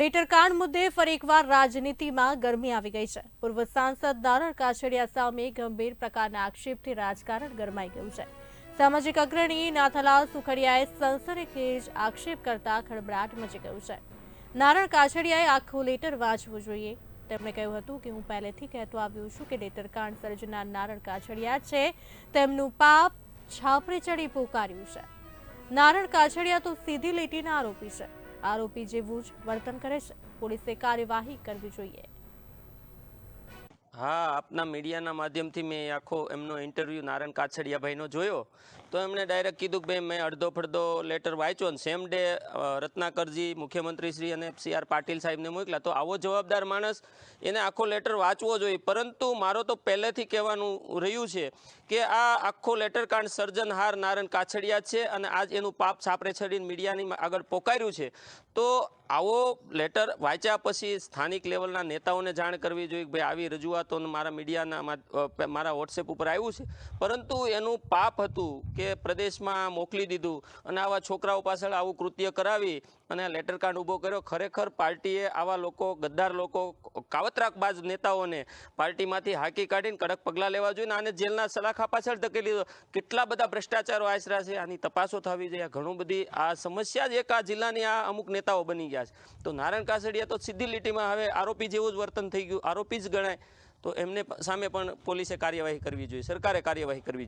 પેટરકાંડ મુદ્દે ફરી એકવાર રાજનીતિમાં ગરમી આવી ગઈ છે. પૂર્વ સાંસદ નારણ કાછડિયા સામે ગંભીર પ્રકારના આક્ષેપથી રાજકારણ ગરમાઈ ગયું છે. સામાજિક અગ્રણી નાથાલાલ સુખડિયાએ સનસનીખેજ આક્ષેપ કરતા ખળભળાટ મચી ગયું છે. નારણ કાછડિયાએ આખું લેટર વાંચવું જોઈએ. તેમણે કહ્યું હતું કે હું પહેલેથી કહેતો આવ્યો છું કે લેટરકાંડ સર્જનાર નારણ કાછડિયા છે. તેમનું પાપ છાપરે ચડી પોકાર્યું છે. નારણ કાછડિયા તો સીધી લીટીના આરોપી છે. આરોપી જેવું જ વર્તન કરે છે. પોલીસે કાર્યવાહી કરવી જોઈએ. હા, આપના મીડિયાના માધ્યમથી મેં આખો એમનો ઇન્ટરવ્યૂ નારાયણ કાછડિયાભાઈનો જોયો. તો એમણે ડાયરેક્ટ કીધું કે ભાઈ, મેં અડધો ફડધો લેટર વાંચ્યો ને સેમ ડે રત્નાકરજી મુખ્યમંત્રી શ્રી અને સી આર પાટીલ સાહેબને મોકલ્યા. તો આવો જવાબદાર માણસ, એને આખો લેટર વાંચવો જોઈએ. પરંતુ મારો તો પહેલેથી કહેવાનું રહ્યું છે કે આ આખો લેટર કાંડ સર્જનહાર નારાયણ કાછડિયા છે અને આજ એનું પાપ છાપરે છડીને મીડિયાની આગળ પોકાર્યું છે. તો આવો લેટર વાંચ્યા પછી સ્થાનિક લેવલના નેતાઓને જાણ કરવી જોઈએ કે ભાઈ, આવી રજૂઆતો મારા મીડિયાના મારા વોટ્સએપ ઉપર આવ્યું છે. પરંતુ એનું પાપ હતું કે પ્રદેશમાં મોકલી દીધું અને આવા છોકરાઓ પાછળ આવું કૃત્ય કરાવી અને લેટર કાર્ડ ઊભો કર્યો. ખરેખર પાર્ટીએ આવા લોકો, ગદ્દાર લોકો કાવતરાકબાજ નેતાઓને પાર્ટીમાંથી હાકી કાઢીને કડક પગલાં લેવા જોઈએ અને જેલના સલાખા પાછળ ધકેલી દો કેટલા બધા ભ્રષ્ટાચારો આશરા છે, આની તપાસો થવી જોઈએ. ઘણું બધી, આ સમસ્યા જ એક આ જિલ્લાની આ અમુક નેતાઓ બની ગયા છે. તો નારાયણ કાસડિયા તો સીધી લીટીમાં હવે આરોપી જેવું જ વર્તન થઈ ગયું. આરોપી જ ગણાય. તો એમને સામે પણ પોલીસે કાર્યવાહી કરવી જોઈએ. સરકારે કાર્યવાહી કરવી